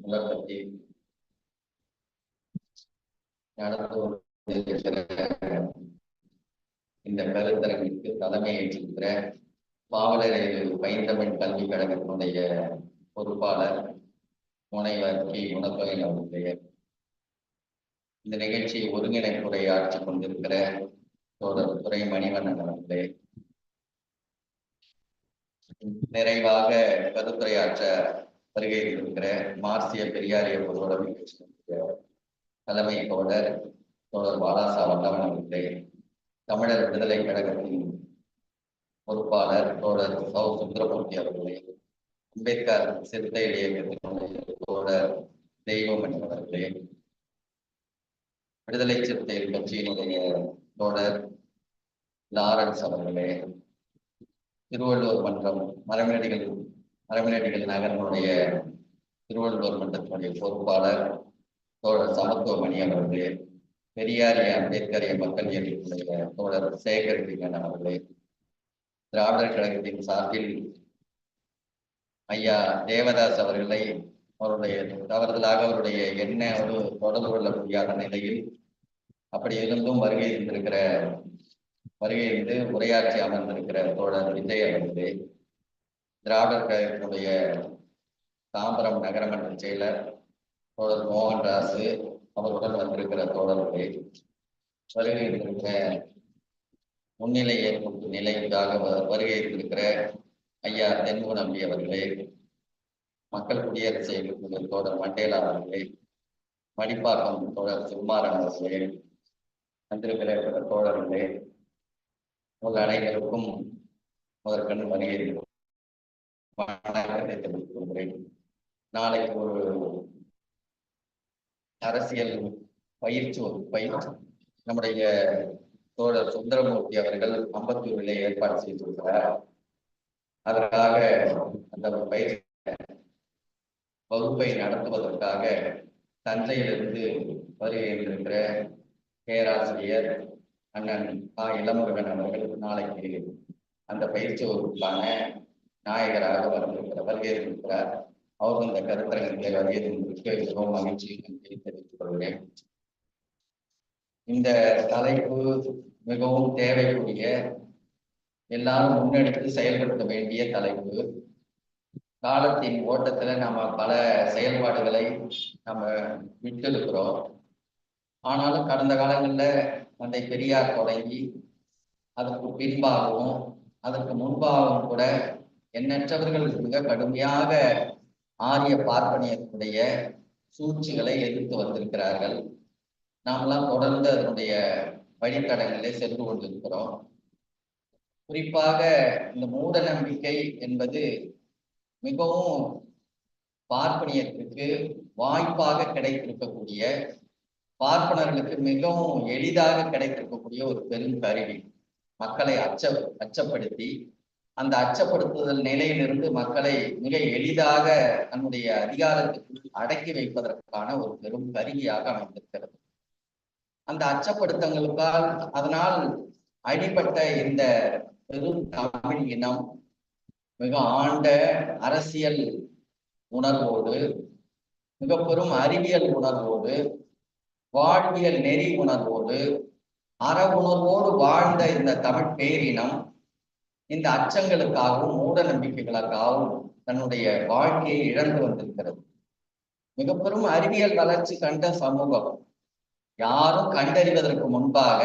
உலகத்தை இந்த கருத்தரங்கிற்கு தலைமை ஏற்றிருக்கிற பாவலரேறு பைந்தமிழ் கல்வி கழகத்தினுடைய பொறுப்பாளர் முனைவர் கி. குணத்தொகையின் அவருடைய இந்த நிகழ்ச்சியை ஒருங்கிணைப்புரையாற்றிக் கொண்டிருக்கிற தோழர் துறை மணிவண்ணன் அவர்களே நிறைவாக கருத்துரையாற்ற வருகை இருக்கிற மார்சிய பெரியாரிய பொருளோட தலைமை தோழர் தோழர் பாலாசா வல்லவன் அவர்களே தமிழர் விடுதலை கழகத்தின் பொறுப்பாளர் தோழர் சௌ சுந்தரமூர்த்தி அவர்களே அம்பேத்கர் சிறுத்தை இயக்கத்தினுடைய தோழர் தெய்வமணி அவர்களே விடுதலை சிறுத்தைகள் கட்சியினுடைய தோழர் லாரன்ஸ் அவர்களே திருவள்ளுவர் மன்றம் மரமேடிகள் மரமேடிகள் நகரனுடைய திருவள்ளுவர் மன்றத்தினுடைய பொறுப்பாளர் தோழர் சமத்துவமணி அவர்களே பெரியாரிய அம்பேத்கரிய மக்கள் இயக்கத்தினுடைய தோழர் சேகர் பிங்கன் அவர்களே திராவிடர் கழகத்தின் சார்பில் ஐயா தேவதாஸ் அவர்களை அவருடைய தவறுதலாக அவருடைய என்ன ஒரு தொடர்பு கொள்ள முடியாத நிலையில் அப்படி இருந்தும் வருகை இருந்திருக்கிற வருகை இருந்து உரையாற்றி அமர்ந்திருக்கிற தோழர் விஜய் அவர்களே திராவிடர் கழகத்தினுடைய தாம்பரம் நகரமன்ற செயலர் தோழர் மோகன்ராசு அவருடன் வந்திருக்கிற தோழர்களே வருகை இருந்திருக்கிற முன்னிலை ஏற்படும் நிலைக்காக வருகை இருந்திருக்கிற ஐயா தென்கு நம்பி அவர்களே மக்கள் குடியரசு இயக்கத்தின் தோழர் மண்டேலா அவர்களே மடிப்பாக்கம் தோழர் சுகுமாரன் அவர்களே வந்திருக்கிற தோழர்களே உங்கள் அனைவருக்கும் முதற்கண் வருகை வணக்கத்தை தெரிவித்துக் கொள்கிறேன் நாளைக்கு ஒரு அரசியல் பயிற்சி ஒரு பயிற்சி. நம்முடைய தோழர் சுந்தரமூர்த்தி அவர்கள் அம்பத்தூரிலே ஏற்பாடு செய்திருக்கிறார். அதற்காக அந்த பயிற்சி வகுப்பை நடத்துவதற்காக தஞ்சையிலிருந்து வருகின்ற பேராசிரியர் அண்ணன் ஆ இளமுருகன் அவர்கள் நாளைக்கு அந்த பயிற்சி வகுப்புக்கான நாயகராக வந்திருக்கிற வருகை இருக்கிறார் அவரும் இந்த கருத்தரங்கத்தை வருகை மிகவும் மகிழ்ச்சியும் தெரிவித்துக் கொள்கிறேன். இந்த தலைப்பு மிகவும் தேவைக்குரிய எல்லாரும் முன்னெடுத்து செயல்படுத்த வேண்டிய தலைப்பு. காலத்தின் ஓட்டத்துல நாம பல செயல்பாடுகளை நம்ம விட்டிருக்கிறோம். ஆனாலும் கடந்த காலங்கள்ல தந்தை பெரியார் தொடங்கி அதற்கு பின்பாகவும் அதற்கு முன்பாகவும் கூட எண்ணற்றவர்கள் மிக கடுமையாக ஆரிய பார்ப்பனியத்துடைய சூழ்ச்சிகளை எதிர்த்து வந்திருக்கிறார்கள். நாமெல்லாம் தொடர்ந்து அதனுடைய வழித்தடங்களை சென்று கொண்டிருக்கிறோம். குறிப்பாக இந்த மூட நம்பிக்கை என்பது மிகவும் பார்ப்பனியத்துக்கு வாய்ப்பாக கிடைத்திருக்கக்கூடிய பார்ப்பனர்களுக்கு மிகவும் எளிதாக கிடைத்திருக்கக்கூடிய ஒரு பெரும் கருவி. மக்களை அச்ச அச்சப்படுத்தி அந்த அச்சப்படுத்துதல் நிலையிலிருந்து மக்களை மிக எளிதாக தன்னுடைய அதிகாரத்துக்கு அடக்கி வைப்பதற்கான ஒரு பெரும் கருவியாக அமைந்திருக்கிறது. அந்த அச்சப்படுத்தங்களுக்கால் அதனால் அடிப்பட்ட இந்த பெரும் தமிழ் இனம் மிக ஆண்ட அரசியல் உணர்வோடு மிக பெரும் அறிவியல் உணர்வோடு வாழ்வியல் நெறி உணர்வோடு அற உணர்வோடு வாழ்ந்த இந்த தமிழ் பேரினம் இந்த அச்சங்களுக்காகவும் மூட நம்பிக்கைகளுக்காகவும் தன்னுடைய வாழ்க்கையை இழந்து வந்திருக்கிறது. மிக பெரும் அறிவியல் வளர்ச்சி கண்ட சமூகம். யாரும் கண்டறிவதற்கு முன்பாக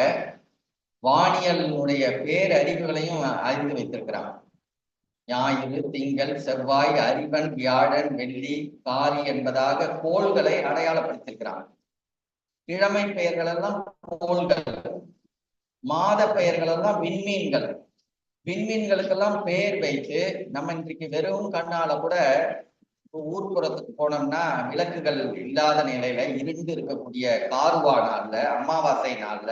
வானியலினுடைய பேரறிவுகளையும் அறிந்து வைத்திருக்கிறாங்க. ஞாயிறு திங்கள் செவ்வாய் அறிவன் வியாழன் வெள்ளி காரி என்பதாக கோள்களை அடையாளப்படுத்தியிருக்கிறாங்க. கிழமை பெயர்கள் எல்லாம் கோள்கள் மாத பெயர்கள் எல்லாம் விண்மீன்கள். விண்மீன்களுக்கெல்லாம் பெயர் வைத்து நம்ம இன்றைக்கு வெறும் கண்ணால கூட ஊர்புறத்துக்கு போனோம்னா விளக்குகள் இல்லாத நிலையில இருந்து இருக்கக்கூடிய கார்வா நாள்ல அமாவாசை நாள்ல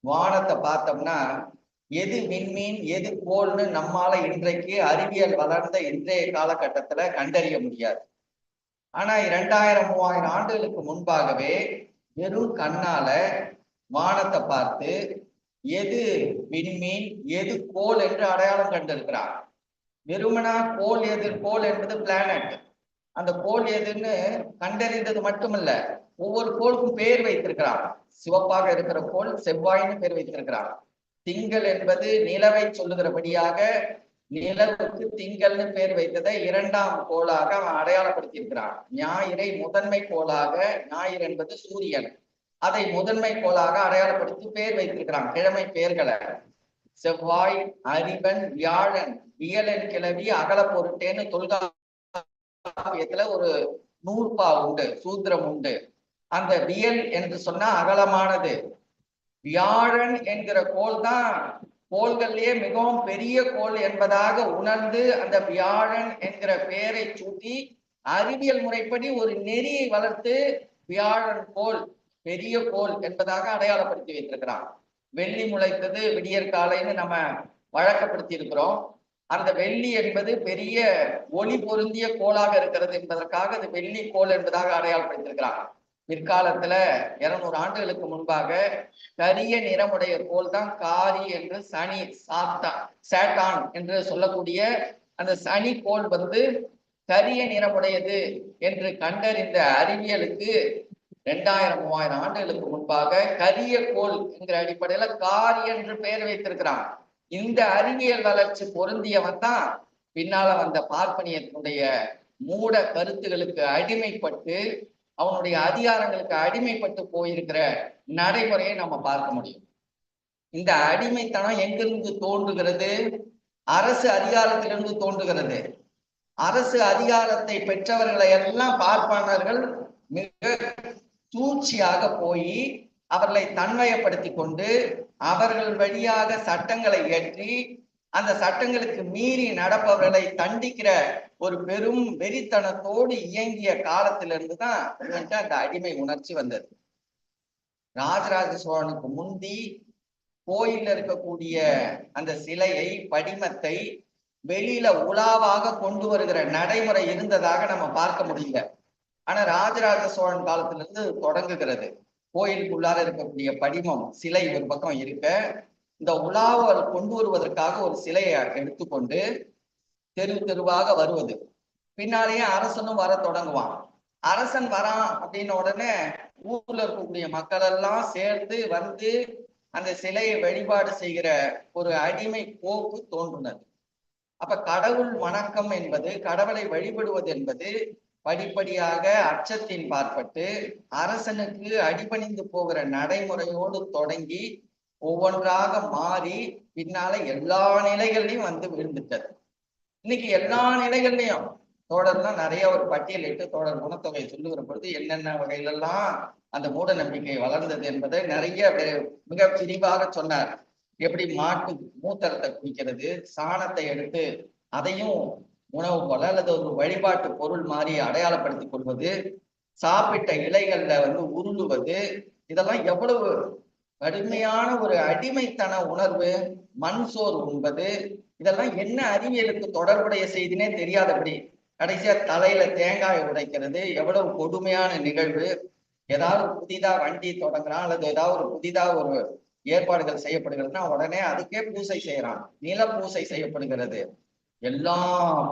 வானத்தை பார்த்தோம்னா எது விண்மீன் எது கோள்னு நம்மால இன்றைக்கு அறிவியல் வளர்ந்த இன்றைய காலகட்டத்துல கண்டறிய முடியாது. ஆனா இரண்டாயிரம் மூவாயிரம் ஆண்டுகளுக்கு முன்பாகவே வெறும் கண்ணால வானத்தை பார்த்து எது விண்மீன் எது கோல் என்று அடையாளம் கண்டிருக்கிறார்? வெறுமனா கோல் எது? கோல் என்பது பிளானட் அந்த கோல் எதுன்னு கண்டறிந்தது மட்டுமல்ல ஒவ்வொரு கோளுக்கும் பேர் வைத்திருக்கிறான் சிவப்பாக இருக்கிற கோல் செவ்வாயின்னு பேர் வைத்திருக்கிறான் திங்கள் என்பது நிலவை சொல்லுகிறபடியாக நிலவுக்கு திங்கள்னு பெயர் வைத்ததை இரண்டாம் கோளாக அவன் அடையாளப்படுத்தி இருக்கிறான் ஞாயிறை முதன்மை கோளாக ஞாயிறு என்பது சூரியன். அதை முதன்மை கோளாக அடையாளப்படுத்தி பேர் வைத்திருக்கிறான் கிழமை பெயர்களை செவ்வாய் அறிவன் வியாழன் வியலன் கிளவி அகல பொருட்டேன்னு தொல்காப்பியத்துல ஒரு நூற்பா உண்டு சூத்திரம் உண்டு. அந்த வியல் என்று சொன்னா அகலமானது. வியாழன் என்கிற கோல் தான் கோள்கள்லயே மிகவும் பெரிய கோள் என்பதாக உணர்ந்து அந்த வியாழன் என்கிற பெயரை சூட்டி அறிவியல் முறைப்படி ஒரு நெறியை வளர்த்து வியாழன் கோள் பெரிய கோள் என்பதாக அடையாளப்படுத்தி வைத்திருக்கிறான் வெள்ளி முளைத்தது விடியற் காலைன்னு நம்ம வழக்கப்படுத்தி இருக்கிறோம் அந்த வெள்ளி என்பது பெரிய ஒளி பொருந்திய கோளாக இருக்கிறது என்பதற்காக அது வெள்ளி கோள் என்பதாக அடையாளப்படுத்தியிருக்கிறான் பிற்காலத்துல இருநூறு ஆண்டுகளுக்கு முன்பாக கரிய நிறமுடைய கோல் தான் காரி என்று சனி சாத்தா சேட்டான் என்று சொல்லக்கூடிய அந்த சனி கோள் வந்து கரிய நிறமுடையது என்று கண்டறிந்த அறிவியலுக்கு ரெண்டாயிரம் மூவாயிரம் ஆண்டுகளுக்கு முன்பாக கரிய கோல் என்கிற அடிப்படையில காரி என்று பெயர் வைத்திருக்கிறான். இந்த அறிவியல் வளர்ச்சி பொருந்தியவன் தான். பின்னால வந்த பார்ப்பனியத்தினுடைய மூட கருத்துகளுக்கு அடிமைப்பட்டு அவனுடைய அதிகாரங்களுக்கு அடிமைப்பட்டு போயிருக்கிற நடைமுறையை நம்ம பார்க்க முடியும். இந்த அடிமைத்தனம் எங்கிருந்து தோன்றுகிறது? அரசு அதிகாரத்திலிருந்து தோன்றுகிறது. அரசு அதிகாரத்தை பெற்றவர்களை எல்லாம் பார்ப்பானர்கள் மிக சூழ்ச்சியாக போய் அவர்களை தன்மயப்படுத்தி கொண்டு அவர்கள் வழியாக சட்டங்களை இயற்றி அந்த சட்டங்களுக்கு மீறி நடப்பவர்களை தண்டிக்கிற ஒரு பெரும் வெறித்தனத்தோடு இயங்கிய காலத்திலிருந்து தான் அந்த அடிமை உணர்ச்சி வந்தது. ராஜராஜ சோழனுக்கு முந்தி கோயில்ல இருக்கக்கூடிய அந்த சிலையை படிமத்தை வெளியில உலாவாக கொண்டு வருகிற நடைமுறை இருந்ததாக நம்ம பார்க்க முடியல. ஆனா ராஜராஜ சோழன் காலத்துல இருந்து தொடங்குகிறது. கோயிலுக்குள்ளார இருக்கக்கூடிய படிமம் சிலை ஒரு பக்கம் இருக்க இந்த உலாவை கொண்டு வருவதற்காக ஒரு சிலையை எடுத்துக்கொண்டு தெரு தெருவாக வருவது. பின்னாலேயே அரசனும் வர தொடங்குவான். அரசன் வரான் அப்படின்ன உடனே ஊர்ல இருக்கக்கூடிய மக்கள் எல்லாம் சேர்ந்து வந்து அந்த சிலையை வழிபாடு செய்கிற ஒரு அடிமை போக்கு தோன்றுனது. அப்ப கடவுள் வணக்கம் என்பது கடவுளை வழிபடுவது என்பது படிப்படியாக அச்சத்தின் பார்ப்பட்டு அரசனுக்கு அடிபணிந்து போகிற நடைமுறையோடு தொடங்கி ஒவ்வொன்றாக மாறி பின்னால எல்லா நிலைகள்லையும் வந்து விழுந்துட்டது. இன்னைக்கு எல்லா நிலைகள்லையும் தோழர்லாம் நிறைய ஒரு பட்டியலிட்டு தோழர் குணத்தொகை சொல்லுகிற பொழுது என்னென்ன வகையிலெல்லாம் அந்த மூட நம்பிக்கை வளர்ந்தது என்பதை நிறைய மிக விரிவாக சொன்னார். எப்படி மாட்டு மூத்தரத்தை குடிக்கிறது சாணத்தை எடுத்து அதையும் உணவு போல அல்லது ஒரு வழிபாட்டு பொருள் மாதிரி அடையாளப்படுத்திக் கொள்வது சாப்பிட்ட இலைகள்ல வந்து உருளுவது இதெல்லாம் எவ்வளவு கடுமையான ஒரு அடிமைத்தன உணர்வு மண் சோறு உண்பது இதெல்லாம் என்ன அறிவியலுக்கு தொடர்புடைய செய்தினே தெரியாதபடி கடைசியா தலையில தேங்காய் உடைக்கிறது எவ்வளவு கொடுமையான நிகழ்வு ஏதாவது புதிதா வண்டி தொடங்குறான் அல்லது ஏதாவது ஒரு புதிதா ஒரு ஏற்பாடுகள் செய்யப்படுகிறதுனா உடனே அதுக்கே பூசை செய்யறான் நில பூசை செய்யப்படுகிறது. எல்லா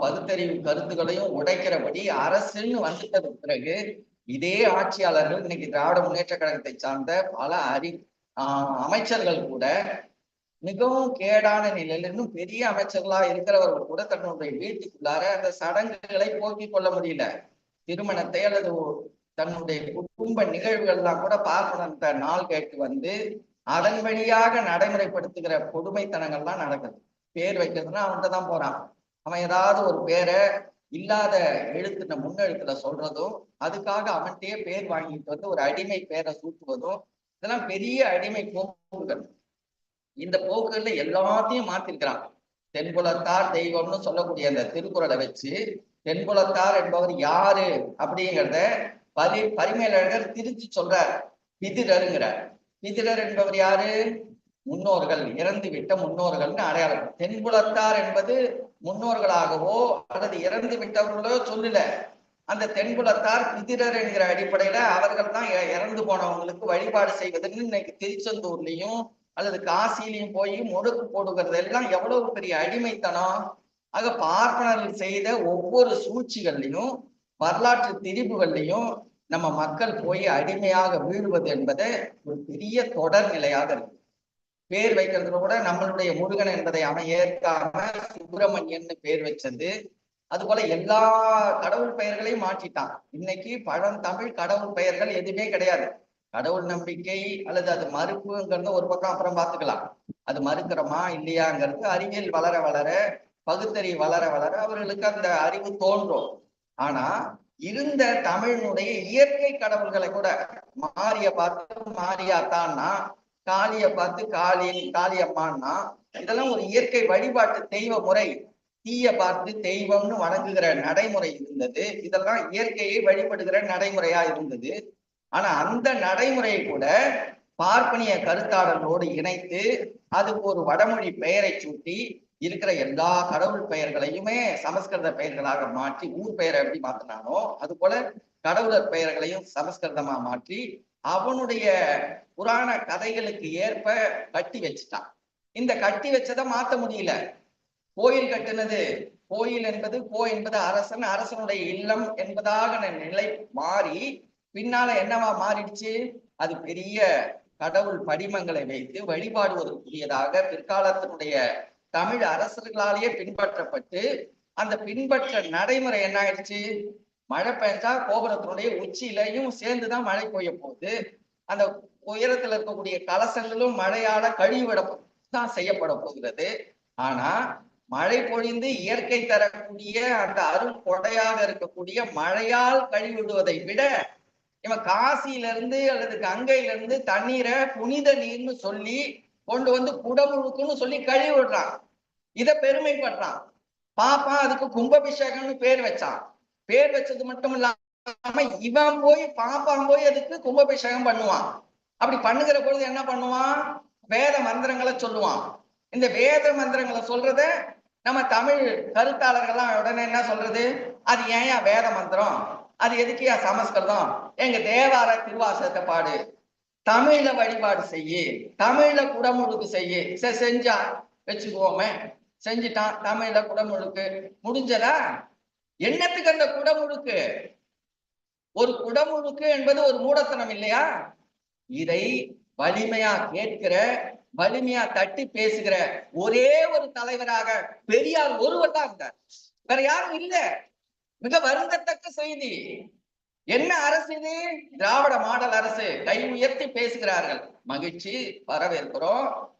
பகுத்தறிவு கருத்துக்களையும் உடைக்கிறபடி அரசுன்னு வந்துட்டது பிறகு இதே ஆட்சியாளர்கள் இன்னைக்கு திராவிட முன்னேற்ற கழகத்தை சார்ந்த பல அறி ஆஹ் அமைச்சர்கள் கூட மிகவும் கேடான நிலையில இன்னும் பெரிய அமைச்சர்களா இருக்கிறவர்கள் கூட தன்னுடைய வீட்டுக்குள்ளார அந்த சடங்குகளை போக்கிக் கொள்ள முடியல. திருமணத்தை அல்லது தன்னுடைய குடும்ப நிகழ்வுகள்லாம் கூட பார்க்கணுன்ற நாள் கேட்டு வந்து அதன் வழியாக நடைமுறைப்படுத்துகிற கொடுமைத்தனங்கள்லாம் நடக்குது. பேர் வைக்கிறதுனா அவன்கிட்ட தான் போறான். அவன் ஏதாவது ஒரு பேரை இல்லாத எழுத்துன முன்னெழுத்துல சொல்றதும் அதுக்காக அவன்கிட்டயே பேர் வாங்கிட்டு வந்து ஒரு அடிமை பேரை சூட்டுவதும் இதெல்லாம் பெரிய அடிமை போக்குகள். இந்த போக்குகள்ல எல்லாத்தையும் மாத்திருக்கிறான். தென்புலத்தார் தெய்வம்னு சொல்லக்கூடிய அந்த திருக்குறளை வச்சு தென்புலத்தார் என்பவர் யாரு அப்படிங்கிறத பரி பரிமேலழகர் திருச்சி சொல்றார். பிதிரருங்கிறார். பிதிரர் என்பவர் யாரு? முன்னோர்கள் இறந்து விட்ட முன்னோர்கள்னு அடையாளம். தென்புலத்தார் என்பது முன்னோர்களாகவோ அல்லது இறந்து விட்டவர்களோ சொல்லல. அந்த தென்புலத்தார் பிதிரர் என்கிற அடிப்படையில அவர்கள் தான் இறந்து போனவங்களுக்கு வழிபாடு செய்வதுன்னு இன்னைக்கு திருச்செந்தூர்லயும் அல்லது காசிலையும் போய் முடுக்கு போடுகிறது எல்லாம் எவ்வளவு பெரிய அடிமைத்தனம். ஆக பார்ப்பனர்கள் செய்த ஒவ்வொரு சூழ்ச்சிகள்லையும் வரலாற்று திரிபுகள்லையும் நம்ம மக்கள் போய் அடிமையாக வீழ்வது என்பது ஒரு பெரிய தொடர் நிலையாக இருக்கு. பேர் வைக்கிறதுல கூட நம்மளுடைய முருகன் என்பதை அவன் ஏற்காம சுப்பிரமணியன் பேர் வச்சது. அது போல எல்லா கடவுள் பெயர்களையும் மாற்றிட்டான். இன்னைக்கு பழந்தமிழ் கடவுள் பெயர்கள் எதுவுமே கிடையாது. கடவுள் நம்பிக்கை அல்லது அது மறுப்புங்கிறது ஒரு பக்கம் அப்புறம் பார்த்துக்கலாம். அது மறுக்கிறோமா இல்லையாங்கிறது அறிவியல் வளர வளர பகுத்தறிவு வளர வளர அவர்களுக்கு அந்த அறிவு தோன்றும். ஆனா இருந்த தமிழனுடைய இயற்கை கடவுள்களை கூட மாறிய பார்த்து மாரியாத்தான்னா காளிய பார்த்து காளி காளியம்மான்னா இதெல்லாம் ஒரு இயற்கை வழிபாட்டு தெய்வ முறை. தீய பார்த்து தெய்வம்னு வணங்குகிற நடைமுறை இருந்தது. இதெல்லாம் இயற்கையை வழிபடுகிற நடைமுறையா இருந்தது. ஆனா அந்த நடைமுறையை கூட பார்ப்பனிய கருத்தாடலோடு இணைத்து அதுக்கு ஒரு வடமொழி பெயரை சூட்டி இருக்கிற எல்லா கடவுள் பெயர்களையுமே சமஸ்கிருத பெயர்களாக மாற்றி ஊர் பெயரை எப்படி மாத்தினானோ அது போல கடவுளர் பெயர்களையும் சமஸ்கிருதமா மாற்றி அவனுடைய புராண கதைகளுக்கு ஏற்ப கட்டி வச்சுட்டான். இந்த கட்டி வச்சதை மாத்த முடியல. கோயில் கட்டுனது கோயில் என்பது கோ என்பது அரசன் அரசனுடைய இல்லம் என்பதாக நிலை மாறி பின்னால என்னவா மாறிடுச்சு? அது பெரிய கடவுள் படிமங்களை வைத்து வழிபாடுவதற்குரியதாக பிற்காலத்தினுடைய தமிழ் அரசர்களாலேயே பின்பற்றப்பட்டு அந்த பின்பற்ற நடைமுறை என்ன ஆயிடுச்சு? மழை பெஞ்சா கோபுரத்தினுடைய உச்சியிலையும் சேர்ந்துதான் மழை பெய்ய போகுது. அந்த உயரத்துல இருக்கக்கூடிய கலசங்களும் மழையால கழிவிட தான் செய்யப்பட போகிறது. ஆனா மழை பொழிந்து இயற்கை தரக்கூடிய அந்த அருள் கொடையாக இருக்கக்கூடிய மழையால் கழிவிடுவதை விட இவன் காசியில இருந்து அல்லது கங்கையில இருந்து தண்ணீரை புனித நீர்னு சொல்லி கொண்டு வந்து குடமுழுக்குன்னு சொல்லி கழுவி விடுறான் இத பெருமைப்படுறான். பாப்பா அதுக்கு கும்பாபிஷேகம்னு பேர் வச்சான். பேர் வச்சது மட்டும் இல்லாம இவன் போய் பாப்பான் போய் அதுக்கு கும்பாபிஷேகம் பண்ணுவான். அப்படி பண்ணுகிற பொழுது என்ன பண்ணுவான்? வேத மந்திரங்களை சொல்லுவான். இந்த வேத மந்திரங்களை சொல்றத நம்ம தமிழ் கருத்தாளர்கள்லாம் உடனே என்ன சொல்றது? அது ஏன் வேத மந்திரம்? அது எதுக்கியா சமஸ்கிருதம்? எங்க தேவார திருவாசகத்தை பாடு. தமிழ்ல வழிபாடு செய்யு. தமிழ்ல குடமுழுக்கு செய்யு. சரி செஞ்சா வச்சுக்குவோமே. செஞ்சுட்டான் தமிழ்ல குடமுழுக்கு. முடிஞ்சதா? என்னத்துக்கு அந்த குடமுழுக்கு ஒரு குடமுழுக்கு என்பது ஒரு மூடத்தனம் இல்லையா? இதை வலிமையா கேட்கிற வலிமையா தட்டி பேசுகிற ஒரே ஒரு தலைவராக பெரியார் ஒருவர் தான் இருந்தார். வேற யாரும் இல்ல. மிக வருந்தத்தக்க செய்தி. என்ன அரசு இது? திராவிட மாடல் அரசு. கை உயர்த்தி பேசுகிறார்கள். மகிழ்ச்சி வரவேற்கிறோம்.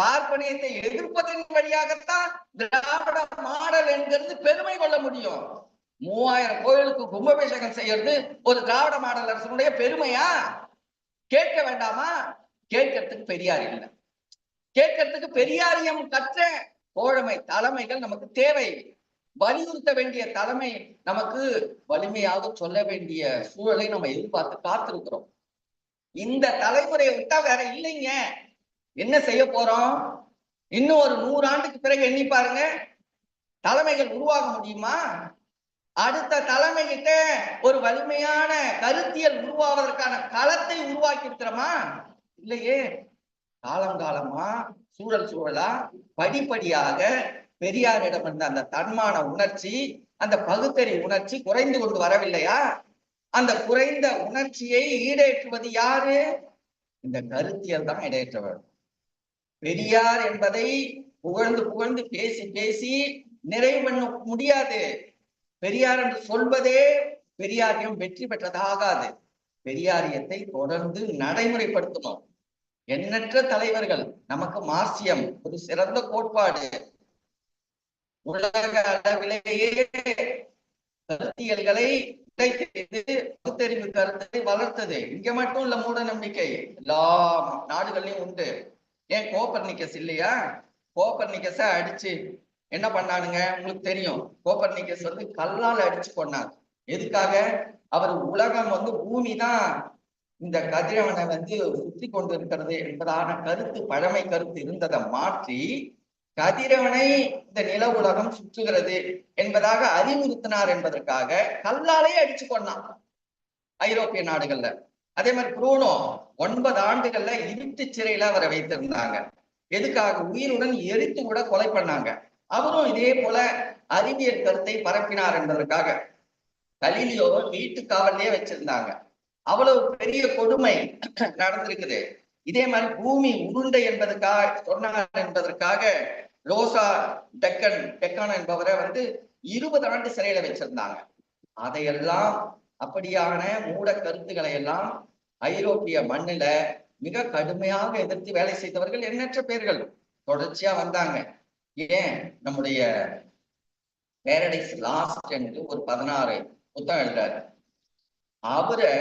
பார்ப்பனியத்தை எதிர்ப்பதன் வழியாகத்தான் திராவிட மாடல் என்கிறது பெருமை கொள்ள முடியும். மூவாயிரம் கோயிலுக்கு கும்பாபிஷேகம் செய்யறது ஒரு திராவிட மாடல் அரசனுடைய பெருமையா? கேட்க வேண்டாமா? கேட்கறதுக்கு பெரியார் இல்லை. கேட்கறதுக்கு பெரியாரியம் கற்ற தோழமை தலைமைகள் நமக்கு தேவை. வலியுறுத்த வேண்டிய தலைமை நமக்கு வலிமையாக சொல்ல வேண்டிய சூழலை நம்ம எதிர்பார்த்து காத்திருக்கிறோம். இந்த தலைமுறையை விட்டா வேற இல்லைங்க. என்ன செய்ய போறோம்? இன்னும் ஒரு நூறு ஆண்டுக்கு பிறகு எண்ணி பாருங்க. தலைமைகள் உருவாக முடியுமா? அடுத்த தலைமை கிட்ட ஒரு வலிமையான கருத்தியல் உருவாவதற்கான களத்தை உருவாக்கி இருக்கிறோமா? இல்லையே. காலம் காலமா சூழல் சூழலா படிப்படியாக பெரியாரிடம் இருந்த அந்த தன்மான உணர்ச்சி அந்த பகுத்தறி உணர்ச்சி குறைந்து கொண்டு வரவில்லையா? அந்த குறைந்த உணர்ச்சியை ஈடேற்றுவது யாரு? இந்த கருத்தியல் தான் இடையேற்ற வேண்டும் பெரியார் என்பதை புகழ்ந்து புகழ்ந்து பேசி பேசி நிறைவு பண்ண முடியாது. பெரியார் என்று சொல்வதே பெரியாரியம் வெற்றி பெற்றதாகாது. பெரியாரியத்தை தொடர்ந்து நடைமுறைப்படுத்தணும் எண்ணற்ற தலைவர்கள் நமக்கு மார்சியம் ஒரு சிறந்த கோட்பாடு. உலக அளவிலேயே கருத்தியல்களை பகுத்தறிவு கருத்தை வளர்த்தது. இங்க மட்டும் இல்ல மூட நம்பிக்கை. எல்லா நாடுகள்லயும் உண்டு. ஏன் கோப்பர்னிக்கஸ் இல்லையா? கோப்பர்னிக்கஸ அடிச்சு என்ன பண்ணானுங்க? உங்களுக்கு தெரியும். கோப்பர்னிக்கஸ் வந்து கல்லால் அடிச்சு கொண்டாங்க எதுக்காக? அவர் உலகம் வந்து பூமி தான் இந்த கதிரவனை வந்து சுத்தி கொண்டு இருக்கிறது என்பதான கருத்து பழமை கருத்து இருந்ததை மாற்றி கதிரவனை இந்த நில உலகம் சுற்றுகிறது என்பதாக அறிவுறுத்தினார் என்பதற்காக கல்லாலே அடிச்சு கொண்டான் ஐரோப்பிய நாடுகள்ல. அதே மாதிரி புரூனோ ஒன்பது ஆண்டுகள்ல இருட்டு சிறையில அவரை வைத்திருந்தாங்க. எதுக்காக? உயிருடன் எரித்து கூட கொலை பண்ணாங்க. அவரும் இதே போல அறிவியல் கருத்தை பரப்பினார் என்பதற்காக. கலீலியோ வீட்டு காவல்லையே வச்சிருந்தாங்க. அவ்வளவு பெரிய கொடுமை நடந்திருக்குது. இதே மாதிரி பூமி உருண்டை என்பதற்காக சொன்னார் என்பதற்காக ரோசா டெக்கன் டெக்கான் என்பவரை வந்து இருபது ஆண்டு சிறையில வச்சிருந்தாங்க. அதையெல்லாம் அப்படியான மூட கருத்துக்களை எல்லாம் ஐரோப்பிய மண்ணுல மிக கடுமையாக எதிர்த்து வேலை செய்தவர்கள் எண்ணற்ற பேர்கள். தொடர்ச்சியா வந்தாங்க. ஏன்? நம்முடைய பேரடைஸ் லாஸ்ட் என்று ஒரு பதினாறு புத்தகம் எழுதாரு அவரை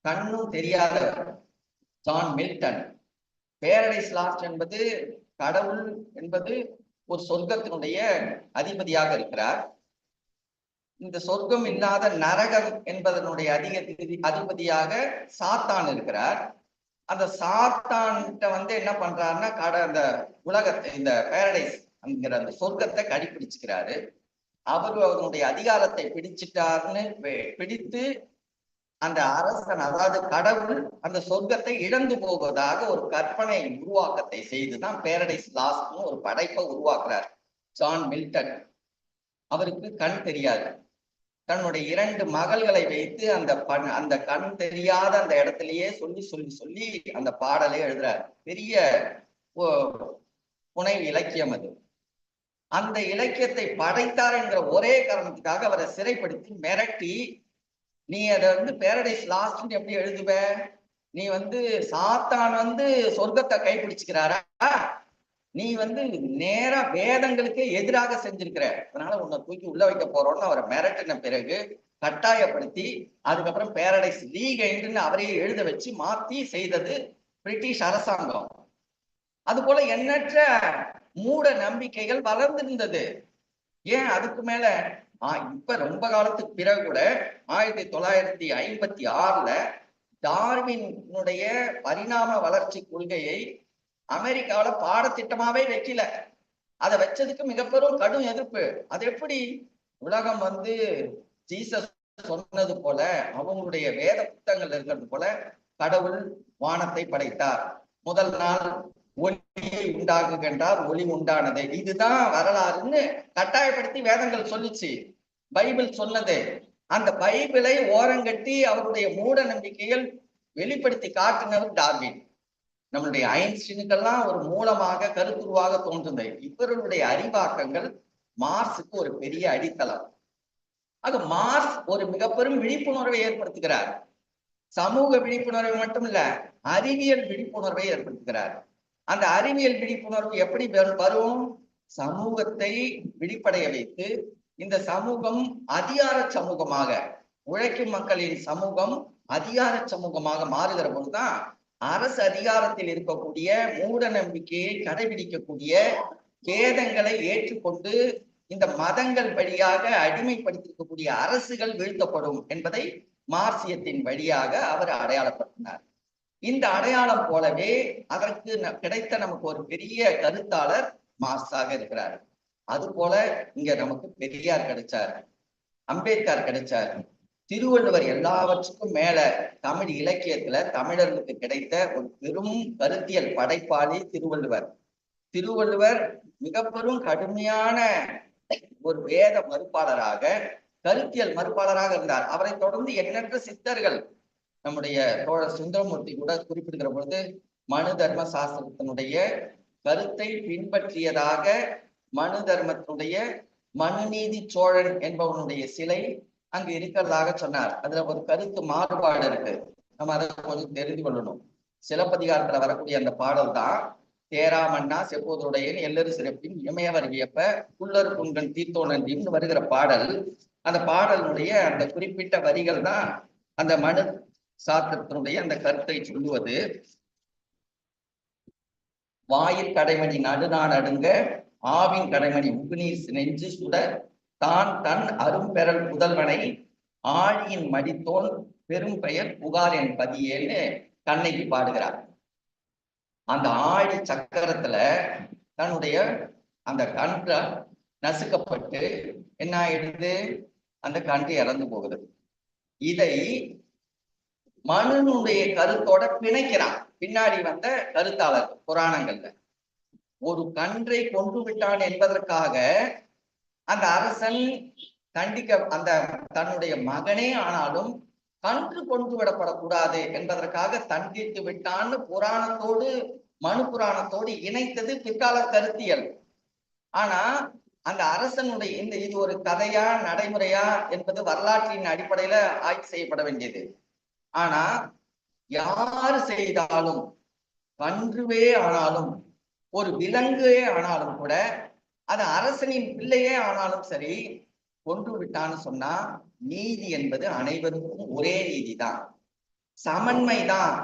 கண்ணும் தெரியாத ஜான் மில்டன். பேரடைஸ் லாஸ்ட் என்பது கடவுள் என்பது ஒரு சொர்க்கத்தினுடைய அதிபதியாக இருக்கிறார். இந்த சொர்க்கம் இல்லாத நரகம் என்பதனுடைய அதிக அதிபதியாக சாத்தான் இருக்கிறார். அந்த சாத்தான்கிட்ட வந்து என்ன பண்றாருன்னா கட அந்த உலகத்தை இந்த பேரடைஸ் அப்படிங்கிற அந்த சொர்க்கத்தை கடைபிடிச்சுக்கிறாரு அவர் அவருடைய அதிகாரத்தை பிடிச்சிட்டாருன்னு பி- பிடித்து அந்த அரசன் அதாவது கடவுள் அந்த சொர்க்கத்தை இழந்து போவதாக ஒரு கற்பனை உருவாக்கத்தை செய்துதான் பேரடைஸ் லாஸ்ட்னு ஒரு படைப்பை உருவாக்குறார். John Milton. அவருக்கு கண் தெரியாது. தன்னுடைய இரண்டு மகள்களை வைத்து அந்த பண் அந்த கண் தெரியாத அந்த இடத்திலேயே சொல்லி சொல்லி சொல்லி அந்த பாடலை எழுதுறார். பெரிய புனை இலக்கியம் அது. அந்த இலக்கியத்தை படைத்தார் என்கிற ஒரே காரணத்துக்காக அவரை சிறைப்படுத்தி மிரட்டி நீ அதை வந்து பேரடைஸ் லாஸ்ட் எப்படி எழுதுவ? நீ வந்து சாத்தான் வந்து சொர்க்கத்தை கைப்பிடிச்சுக்கிறாரா? நீ வந்து நேரா வேதங்களுக்கு எதிராக செஞ்சிருக்கிற. அதனால உன்னை தூக்கி உள்ள வைக்க போறோம்னு அவரை மிரட்டின பிறகு கட்டாயப்படுத்தி அதுக்கப்புறம் பேரடைஸ் லீக் என்று அவரையே எழுத வச்சு மாத்தி செய்தது பிரிட்டிஷ் அரசாங்கம். அது போல எண்ணற்ற மூட நம்பிக்கைகள் வளர்ந்திருந்தது ஏன் அதுக்கு மேல? இப்ப ரொம்ப காலத்துக்கு பிறகு கூட ஆயிரத்தி தொள்ளாயிரத்தி ஐம்பத்தி ஆறுல டார்வினுடைய பரிணாம வளர்ச்சி கொள்கையை அமெரிக்காவில பாடத்திட்டமாவே வைக்கல. அதை வச்சதுக்கு மிக பெரும் கடும் எதிர்ப்பு. அது எப்படி? உலகம் வந்து ஜீசஸ் சொன்னது போல அவங்களுடைய வேத புத்தகங்கள் இருக்கிறது போல கடவுள் வானத்தை படைத்தார். முதல் நாள் ஒளியை உண்டாகுகின்றார் ஒளி உண்டானது. இதுதான் வரலாறுன்னு கட்டாயப்படுத்தி வேதங்கள் சொல்லுச்சு. பைபிள் சொன்னது. அந்த பைபிளை ஓரங்கட்டி அவருடைய மூட நம்பிக்கைகள் வெளிப்படுத்தி காட்டினவர் டார்வின். நம்மளுடைய ஐன்ஸ்டீனுக்கெல்லாம் ஒரு மூலமாக கருத்துருவாக தோன்றுந்தது இவர்களுடைய அறிவாக்கங்கள் மார்ஸுக்கு ஒரு பெரிய அடித்தளம். ஆக மார்ஸ் ஒரு மிக பெரும் விழிப்புணர்வை ஏற்படுத்துகிறார். சமூக விழிப்புணர்வு மட்டும் இல்ல அறிவியல் விழிப்புணர்வை ஏற்படுத்துகிறார். அந்த அறிவியல் விழிப்புணர்வு எப்படி வரும்? சமூகத்தை விழிப்படைய வைத்து இந்த சமூகம் அதிகார சமூகமாக உழைக்கும் மக்களின் சமூகம் அதிகார சமூகமாக மாறுகிற போதுதான் அரசு அதிகாரத்தில் இருக்கக்கூடிய மூட நம்பிக்கையை கடைபிடிக்கக்கூடிய வேதங்களை ஏற்றுக்கொண்டு இந்த மதங்கள் வழியாக அடிமைப்படுத்திருக்கக்கூடிய அரசுகள் வீழ்த்தப்படும் என்பதை மார்சியத்தின் வழியாக அவர் அடையாளப்படுத்தினார். இந்த அடையாளம் போலவே அதற்கு கிடைத்த நமக்கு ஒரு பெரிய கருத்தாளர் மார்க்ஸாக இருக்கிறார். அது போல இங்க நமக்கு பெரியார் கிடைச்சார் அம்பேத்கர் கிடைச்சார். திருவள்ளுவர் எல்லாவற்றுக்கும் மேல தமிழ் இலக்கியத்துல தமிழர்களுக்கு கிடைத்த ஒரு பெரும் கருத்தியல் படைப்பாளி திருவள்ளுவர். திருவள்ளுவர் மிக பெரும் கடுமையான ஒரு வேத மறுப்பாளராக கருத்தியல் மறுப்பாளராக இருந்தார். அவரை தொடர்ந்து எண்ணற்ற சித்தர்கள் நம்முடைய தோழர் சுந்தரமூர்த்தி கூட குறிப்பிடுகிற பொழுது மனு தர்ம சாஸ்திரத்தினுடைய கருத்தை பின்பற்றியதாக மனு தர்மத்தினுடைய மனுநீதி சோழன் என்பவனுடைய சிலை அங்கு இருக்கிறதாக சொன்னார். அதுல ஒரு கருத்து மாறுபாடு இருக்கு. நம்ம அதை கொஞ்சம் தெரிந்து கொள்ளணும். சிலப்பதிகாரத்துல வரக்கூடிய அந்த பாடல் தான் தேராமண்ணா செப்போதுடையன் எல்லரு சிறப்பின் இமயவர் வியப்ப புல்லர் புங்கன் தீர்த்தோனன் வருகிற பாடல். அந்த பாடலுடைய அந்த குறிப்பிட்ட வரிகள் தான் அந்த மனு சாத்திரத்தினுடைய அந்த கருத்தை சொல்லுவது. வாயில் கடைமணி நடுநாடு அடுங்க ஆவின் கடைமணி உகுநீர் நெஞ்சு சுட தான் தன் அரும்பெறல் புதல்வனை ஆழியின் மடித்தோன் பெரும் பெயர் புகார் என் பதியேன்னு கண்ணகி பாடுகிறார். அந்த ஆழி சக்கரத்துல தன்னுடைய அந்த கன்று நசுக்கப்பட்டு என்ன ஆயிடுது? அந்த கன்று இறந்து போகுது. இதை மனுனுடைய கருத்தோட பிணைக்கிறான். பின்னாடி வந்த கருத்தாளர் புராணங்கள்ல. ஒரு கன்றை கொண்டு விட்டான் என்பதற்காக அந்த அரசன் தண்டிக்க அந்த தன்னுடைய மகனே ஆனாலும் கன்று கொண்டு விடப்படக்கூடாது என்பதற்காக தண்டித்து விட்டான்னு புராணத்தோடு மனு புராணத்தோடு இணைத்தது பிற்கால கருத்தியல். ஆனா அந்த அரசனுடைய இந்த இது ஒரு கதையா நடைமுறையா என்பது வரலாற்றின் அடிப்படையில ஆய்வு செய்யப்பட வேண்டியது. ஆனா யாரு செய்தாலும் கன்றுவே ஆனாலும் ஒரு விலங்குவே ஆனாலும் கூட அது அரசனின் பிள்ளையே ஆனாலும் சரி கொன்று விட்டான்னு சொன்னா நீதி என்பது அனைவருக்கும் ஒரே ரீதிதான் சமன்மை தான்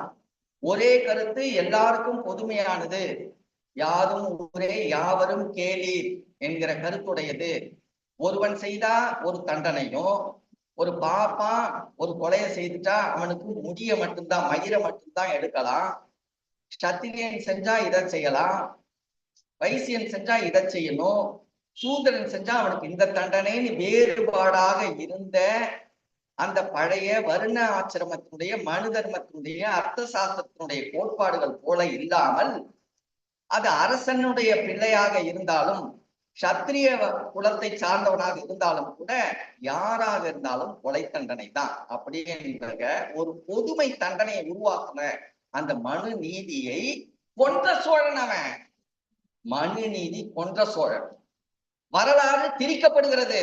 ஒரே கருத்து எல்லாருக்கும் பொதுமையானது. யாரும் ஒரே யாவரும் கேளீர் என்கிற கருத்துடையது. ஒருவன் செய்தா ஒரு தண்டனையும் ஒரு பாப்பா ஒரு கொலையை செய்துட்டா அவனுக்கு முடிய மட்டும்தான் மயிரை மட்டும்தான் எடுக்கலாம். சத்திரியன் செஞ்சா இதை செய்யலாம். வைசியன் செஞ்சா இதை செய்யணும் சூதரன் செஞ்சா அவனுக்கு இந்த தண்டனைன்னு வேறுபாடாக இருந்த அந்த பழைய வருண ஆசிரமத்தினுடைய மனு தர்மத்தினுடைய அர்த்த சாஸ்திரத்தினுடைய கோட்பாடுகள் போல இல்லாமல் அது அரசனுடைய பிள்ளையாக இருந்தாலும் சத்திரிய குலத்தை சார்ந்தவனாக இருந்தாலும் கூட யாராக இருந்தாலும் கொலை தண்டனை தான். அப்படின்ற ஒரு பொதுமை தண்டனையை உருவாக்குன அந்த மனு நீதியை கொன்ற சோழன் அவன். மனுநீதி கொன்ற சோழன். வரலாறு திரிக்கப்படுகிறது.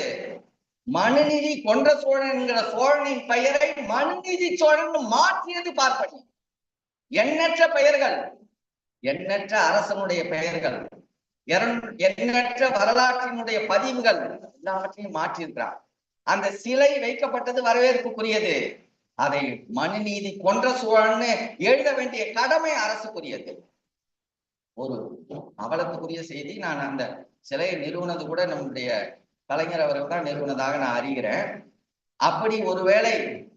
மனுநீதி கொன்ற சோழன் என்கிற சோழனின் பெயரை மனுநீதி சோழன் மாற்றியது பார்ப்பனி எண்ணற்ற பெயர்கள் எண்ணற்ற அரசனுடைய பெயர்கள் எண்ணற்ற வரலாற்றினுடைய பதிவுகள் எல்லாவற்றையும் மாற்றியிருக்கிறார். அந்த சிலை வைக்கப்பட்டது வரவேற்புக்குரியது. அதை மனுநீதி கொன்ற சோழன்னு எழுத வேண்டிய கடமை அரசுக்குரியது. ஒரு அவலத்துக்குரிய செய்தி. நான் அந்த சிலையை நிறுவனது கூட நம்முடைய கலைஞர் அவர்கள் தான் நிறுவனதாக நான் அறிகிறேன். அப்படி ஒருவேளை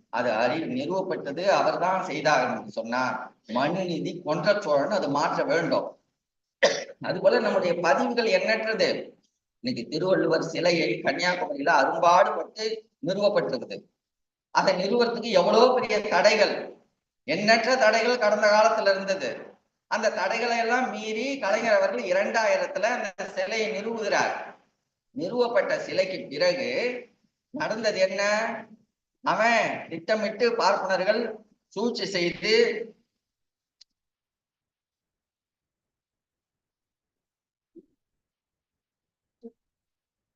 அது அறி நிறுவப்பட்டது அவர் தான் செய்தார் நமக்கு சொன்னார் மனுநீதி கொன்ற சோழன் அது மாற்ற வேண்டும். அதுபோல நம்முடைய பதிவுகள் எண்ணற்றது. இன்னைக்கு திருவள்ளுவர் சிலையை கன்னியாகுமரியில அரும்பாடுபட்டு நிறுவப்பட்டிருக்குது. அதை நிறுவனத்துக்கு எவ்வளவு பெரிய தடைகள்? எண்ணற்ற தடைகள் கடந்த காலத்துல இருந்தது. அந்த தடைகளை எல்லாம் மீறி கலைஞர் அவர்கள் இரண்டாயிரத்துல அந்த சிலையை நிறுவுகிறார். நிறுவப்பட்ட சிலைக்கு பிறகு நடந்தது என்ன? அவன் திட்டமிட்டு பார்ப்பனர்கள் சூழ்ச்சி செய்து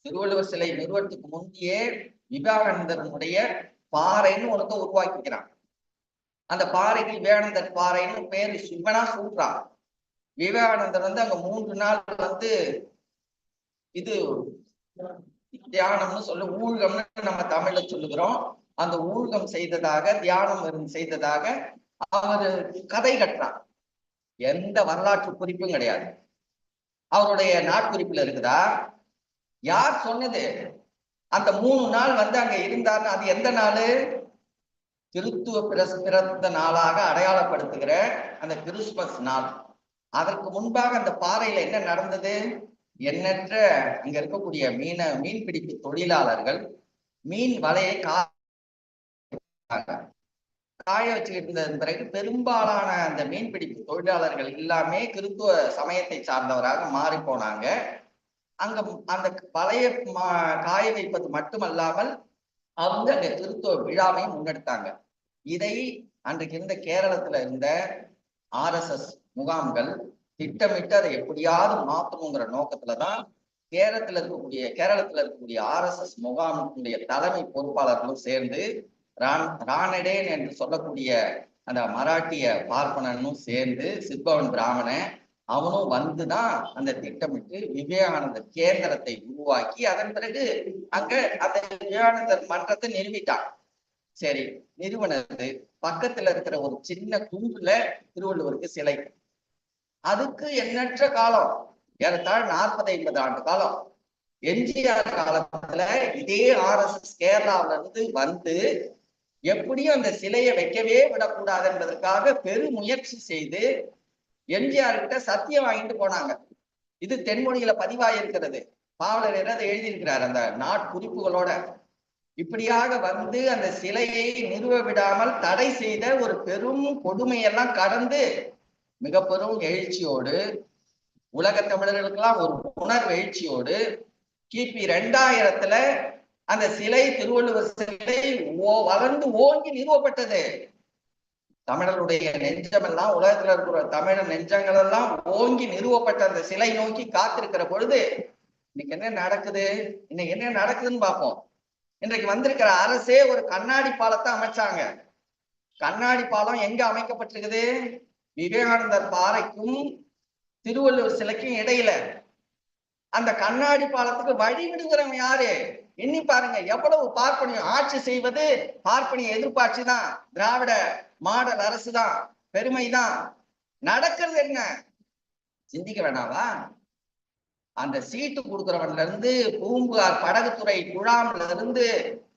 திருவள்ளுவர் சிலை நிறுவனத்துக்கு முந்தையே விவேகானந்தனுடைய பாறைன்னு உனக்கு உருவாக்கிக்கிறான். அந்த பாறைக்கு விவேகானந்தர் பாறைன்னு பேரு சிவனா சூட்டுறான் விவேகானந்தர் வந்து அங்க மூன்று நாள் வந்து இது தியானம்னு சொல்ல ஊழ்கம்னு நம்ம தமிழ்ல சொல்லுகிறோம். அந்த ஊழ்கம் செய்ததாக தியானம் செய்ததாக அவர் கதை கட்டுறான். எந்த வரலாற்று குறிப்பும் கிடையாது. அவருடைய நாட்குறிப்புல இருக்குதா? யார் சொன்னது? அந்த மூணு நாள் வந்து அங்க இருந்தார்னு அது எந்த நாள்? கிறித்துவ பிறந்த நாளாக அடையாளப்படுத்துகிற அந்த கிறிஸ்துமஸ் நாள். அதற்கு முன்பாக அந்த பாறையில என்ன நடந்தது? எண்ணற்ற இங்க இருக்கக்கூடிய மீன மீன் பிடிப்பு தொழிலாளர்கள் மீன் வலையை காய வச்சுக்கிட்டு இருந்த பிறகு பெரும்பாலான அந்த மீன் பிடிப்பு தொழிலாளர்கள் எல்லாமே கிறித்துவ சமயத்தை சார்ந்தவராக மாறி போனாங்க. அங்க அந்த வலையை காய வைப்பது மட்டுமல்லாமல் அவங்க அந்த கிறித்துவ விழாவையும் முன்னெடுத்தாங்க. இதை அன்றைக்கு இருந்த கேரளத்துல இருந்த ஆர் எஸ் எஸ் முகாம்கள் திட்டமிட்டு அதை எப்படியாவது மாத்தணுங்கிற நோக்கத்துலதான் கேரளத்துல இருக்கக்கூடிய கேரளத்துல இருக்கக்கூடிய ஆர் எஸ் எஸ் முகாமுடைய தலைமை பொறுப்பாளர்களும் சேர்ந்து ரான் ரானடேன் என்று சொல்லக்கூடிய அந்த மராட்டிய பார்ப்பனனும் சேர்ந்து சிற்பவன் பிராமணன் அவனும் வந்துதான் அந்த திட்டமிட்டு விவேகானந்தர் கேந்திரத்தை உருவாக்கி அதன் பிறகு அங்க அந்த விவேகானந்தர் மன்றத்தை நிறுவிட்டான். சரி நிறுவனது பக்கத்துல இருக்கிற ஒரு சின்ன குன்றுல திருவள்ளுவருக்கு சிலை. அதுக்கு எண்ணற்ற காலம் ஏறத்தாழ நாற்பது ஐம்பது ஆண்டு காலம். எம்ஜிஆர் காலத்துல இதே ஆர் எஸ் எஸ் கேரளாவில இருந்து வந்து எப்படியும் அந்த சிலையை வைக்கவே விடக்கூடாது என்பதற்காக பெரும் முயற்சி செய்து எம்ஜிஆர் கிட்ட சத்தியம் வாங்கிட்டு போனாங்க. இது தென்மொழியில பதிவாயிருக்கிறது. பாவலர் அதை எழுதியிருக்கிறார் அந்த நாட்குறிப்புகளோட இப்படியாக வந்து அந்த சிலையை நிறுவ விடாமல் தடை செய்த ஒரு பெரும் கொடுமையெல்லாம் கடந்து மிக பெரும் எழுச்சியோடு உலக தமிழர்களுக்கெல்லாம் ஒரு உணர்வு எழுச்சியோடு கிபி ரெண்டாயிரத்துல அந்த சிலை திருவள்ளுவர் சிலை ஓ வளர்ந்து ஓங்கி நிறுவப்பட்டது. தமிழருடைய நெஞ்சமெல்லாம் உலகத்துல இருக்கிற தமிழர் நெஞ்சங்கள் எல்லாம் ஓங்கி நிறுவப்பட்ட அந்த சிலை நோக்கி காத்திருக்கிற பொழுது இன்னைக்கு என்ன நடக்குது? இன்னைக்கு என்ன நடக்குதுன்னு பார்ப்போம். இன்றைக்கு வந்திருக்கிற அரசே ஒரு கண்ணாடி பாலத்தை அமைச்சாங்க. கண்ணாடி பாலம் எங்க அமைக்கப்பட்டிருக்குது? விவேகானந்தர் பாறைக்கும் திருவள்ளுவர் சிலைக்கும் இடையில. அந்த கண்ணாடி பாலத்துக்கு வழி விடுகிறவன் யாரு? எண்ணி பாருங்க எவ்வளவு பார்ப்பனியம் ஆட்சி செய்வது பார்ப்பனிய எதிர்ப்பாட்சி தான். திராவிட மாடல் அரசு தான் பெருமை தான் நடக்கிறது என்ன? சிந்திக்க வேணாவா? அந்த சீட்டு கொடுக்குறவன்ல இருந்து பூம்புகார் படகுத்துறை குழாம்ல இருந்து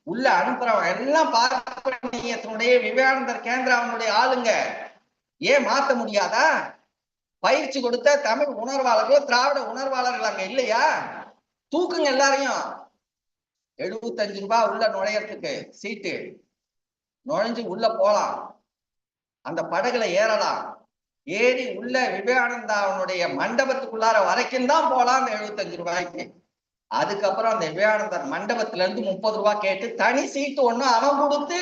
உள்ள அனுப்புறவன் எல்லாம் பார்ப்பனியத்தினுடைய விவேகானந்தர் கேந்திராவனுடைய ஆளுங்க. ஏன் மாத்த முடியாதா? பயிற்சி கொடுத்த தமிழ் உணர்வாளர்களோ திராவிட உணர்வாளர்கள் அங்க இல்லையா? தூக்குங்க எல்லாரையும். எழுபத்தஞ்சு ரூபாய் உள்ள நுழையறதுக்கு சீட்டு. நுழைஞ்சு உள்ள போலாம். அந்த படகுல ஏறலாம். ஏறி உள்ள விவேகானந்தாவுடைய மண்டபத்துக்குள்ளார வரைக்கும் தான் போலாம் அந்த எழுபத்தஞ்சு ரூபாய்க்கு. அதுக்கப்புறம் அந்த விவேகானந்தர் மண்டபத்துல இருந்து முப்பது ரூபாய் கேட்டு தனி சீட்டு ஒண்ணு அவன் கொடுத்து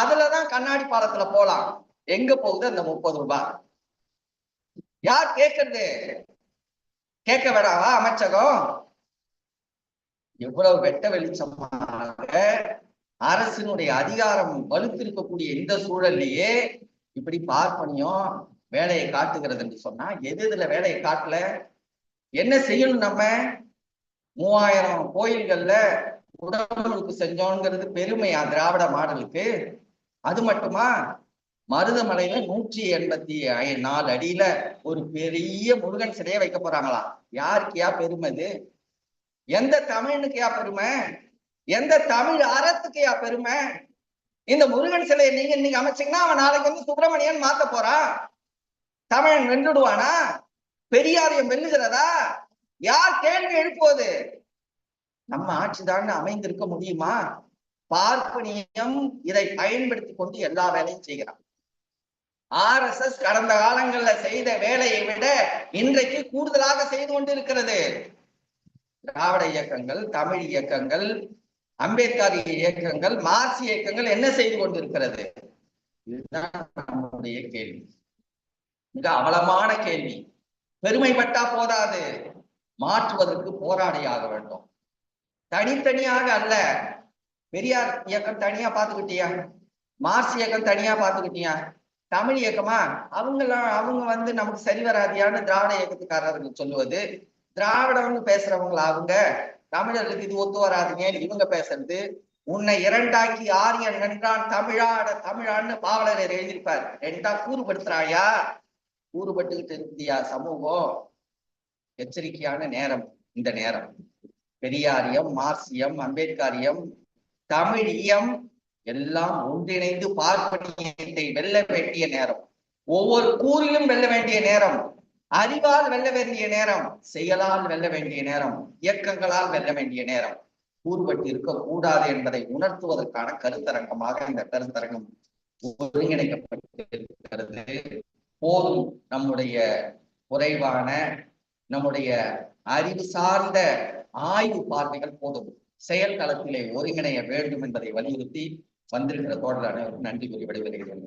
அதுலதான் கண்ணாடி பாலத்துல போலாம். எங்க போகுது அந்த முப்பது ரூபாய் யார் கேக்குறது? கேட்க வேணாவா அமைச்சகம்? எவ்வளவு வெட்ட வெளிச்சமாக அரசினுடைய அதிகாரம் வலுத்திருக்கக்கூடிய இந்த சூழல்லையே இப்படி பார்ப்பனியும். வேலையை காட்டுகிறது என்று சொன்னா எது இதுல வேலையை காட்டல? என்ன செய்யணும் நம்ம? மூவாயிரம் கோயில்கள்ல உடம்புக்கு செஞ்சோங்கிறது பெருமையா திராவிட மாடலுக்கு? அது மட்டுமா? மருதமலையில நூற்றி எண்பத்தி ஐ- நாலு அடியில ஒரு பெரிய முருகன் சிலையை வைக்க போறாங்களாம். யாருக்கியா பெருமை இது எந்த தமிழனுக்குயா பெருமை? எந்த தமிழ் அறத்துக்குயா பெருமை? இந்த முருகன் சிலையை நீங்க இன்னைக்கு அமைச்சீங்கன்னா அவன் நாளைக்கு வந்து சுப்பிரமணியன் மாத்த போறான். தமிழன் வென்றுடுவானா? பெரியாரையும் வெல்லுகிறதா யார் கேள்வி எழுப்புவது? நம்ம ஆட்சிதான் அமைந்திருக்க முடியுமா? பார்ப்பனியம் இதை பயன்படுத்தி கொண்டு எல்லா வேலையும் செய்கிறான். ஆர் எஸ் எஸ் கடந்த காலங்கள்ல செய்த வேலையை விட இன்றைக்கு கூடுதலாக செய்து கொண்டிருக்கிறது. திராவிட இயக்கங்கள் தமிழ் இயக்கங்கள் அம்பேத்கர் இயக்கங்கள் மார்சி இயக்கங்கள் என்ன செய்து கொண்டிருக்கிறது? இதுதான் நம்முடைய கேள்வி. மிக அவலமான கேள்வி. பெருமைப்பட்டா போதாது. மாற்றுவதற்கு போராடியாக வேண்டும். தனித்தனியாக அல்ல. பெரியார் இயக்கம் தனியா பாத்துக்கிட்டியா மார்ஸ் இயக்கம் தனியா பாத்துக்கிட்டியா தமிழ் இயக்கமா? அவங்கெல்லாம் அவங்க வந்து நமக்கு சரி வராதியான்னு திராவிட இயக்கத்துக்காரர்கள் சொல்லுவது திராவிடம்னு பேசுறவங்களா அவங்க தமிழர்களுக்கு இது ஒத்து வராதுங்கன்னு இவங்க பேசுறது உன்னை இரண்டாக்கி ஆரியன் நன்றான் தமிழாட தமிழான்னு பாவலர் எழுதியிருப்பார். ரெண்டா கூறுபடுத்துறாயா? கூறுபட்டுக்கிட்டு இருந்தியா சமூகம் எச்சரிக்கையான நேரம் இந்த நேரம். பெரியாரியம் மார்சியம் அம்பேத்காரியம் தமிழியம் எல்லாம் ஒன்றிணைந்து பார்ப்பனியத்தை வெல்ல வேண்டிய நேரம். ஒவ்வொரு கூறிலும் வெல்ல வேண்டிய நேரம். அறிவால் வெல்ல வேண்டிய நேரம். செயலால் வெல்ல வேண்டிய நேரம். இயக்கங்களால் வெல்ல வேண்டிய நேரம். கூறுபட்டு இருக்கக்கூடாது என்பதை உணர்த்துவதற்கான கருத்தரங்கமாக இந்த கருத்தரங்கம் ஒருங்கிணைக்கப்பட்டிருக்கிறது. போதும் நம்முடைய குறைவான நம்முடைய அறிவு சார்ந்த ஆய்வு பார்வைகள் போதும். செயல் களத்திலே ஒருங்கிணைய வேண்டும் என்பதை வலியுறுத்தி வந்திருக்கிற தோழர் அனைவருக்கும் நன்றி கூறி விடைபெறுகிறேன்.